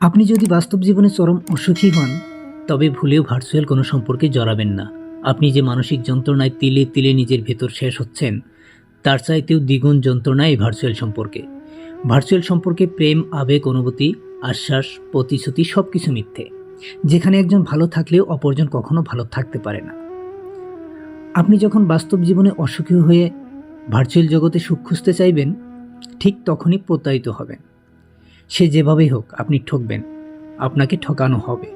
আপনি যদি বাস্তব জীবনে চরম অসুখী হন, তবে ভুলেও ভার্চুয়াল কোনো সম্পর্কে জড়াবেন না। আপনি যে মানসিক যন্ত্রণায় তিলে তিলে নিজের ভেতর শেষ হচ্ছেন, তার চাইতেও দ্বিগুণ যন্ত্রণা এই ভার্চুয়াল সম্পর্কে। ভার্চুয়াল সম্পর্কে প্রেম, আবেগ, অনুভূতি, আশ্বাস, প্রতিশ্রুতি সব কিছু মিথ্যে। যেখানে একজন ভালো থাকলেও অপরজন কখনো ভালো থাকতে পারে না। আপনি যখন বাস্তব জীবনে অসুখী হয়ে ভার্চুয়াল জগতে সুখ খুঁজতে চাইবেন, ঠিক তখনই প্রতারিত হবেন। সে যেভাবেই হোক আপনি ঠকবেন, আপনাকে ঠকানো হবে।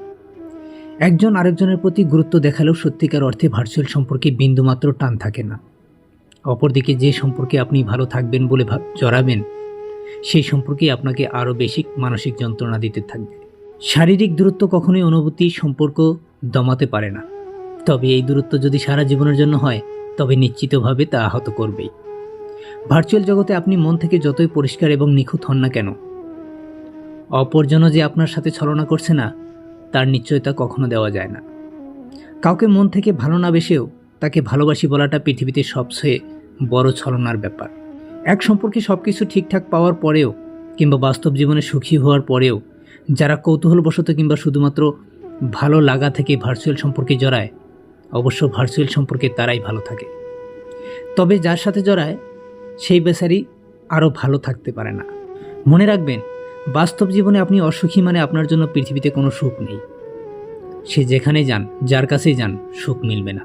একজন আরেকজনের প্রতি গুরুত্ব দেখালেও সত্যিকার অর্থে ভার্চুয়াল সম্পর্কে বিন্দুমাত্র টান থাকে না। অপরদিকে যে সম্পর্কে আপনি ভালো থাকবেন বলে জড়াবেন, সেই সম্পর্কে আপনাকে আরও বেশি মানসিক যন্ত্রণা দিতে থাকবে। শারীরিক দূরত্ব কখনোই অনুভূতি, সম্পর্ক দমাতে পারে না। তবে এই দূরত্ব যদি সারা জীবনের জন্য হয়, তবে নিশ্চিতভাবে তা আহত করবেই। ভার্চুয়াল জগতে আপনি মন থেকে যতই পরিষ্কার এবং নিখুঁত হন না কেন অপরজনও যে আপনার সাথে ছলনা করছে না, তার নিশ্চয়তা কখনো দেওয়া যায় না। কাউকে মন থেকে ভালো না বেসেও তাকে ভালোবাসি বলাটা পৃথিবীতে সবচেয়ে বড় ছলনার ব্যাপার। এক সম্পর্কে সব কিছু ঠিকঠাক পাওয়ার পরেও কিংবা বাস্তব জীবনে সুখী হওয়ার পরেও, যারা কৌতূহলবশত কিংবা শুধুমাত্র ভালো লাগা থেকে ভার্চুয়াল সম্পর্কে জড়ায়, অবশ্য ভার্চুয়াল সম্পর্কে তারাই ভালো থাকে। তবে যার সাথে জড়ায়, সেই বেচারি আরও ভালো থাকতে পারে না। মনে রাখবেন বাস্তব জীবনে আপনি অসুখী মানে আপনার জন্য পৃথিবীতে কোনো সুখ নেই। সে যেখানে যান, যার কাছেই যান, সুখ মিলবে না।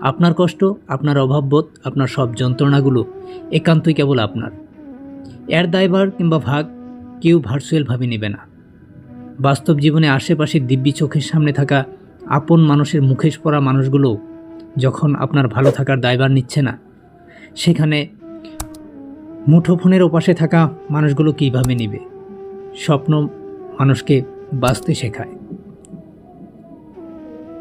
আপনার কষ্ট, আপনার অভাববোধ, আপনার সব যন্ত্রণাগুলো একান্তই কেবল আপনার। এর দায়ভার কিংবা ভাগ কেউ ভার্চুয়ালভাবে নেবে না। বাস্তব জীবনে আশেপাশে দিব্যি চোখের সামনে থাকা আপন মানুষের মুখেশ পড়া মানুষগুলো যখন আপনার ভালো থাকার দায়ভার নিচ্ছে না, সেখানে মুঠোফোনের ওপাশে থাকা মানুষগুলো কীভাবে নেবে? স্বপ্ন মানুষকে বাঁচতে শেখায়।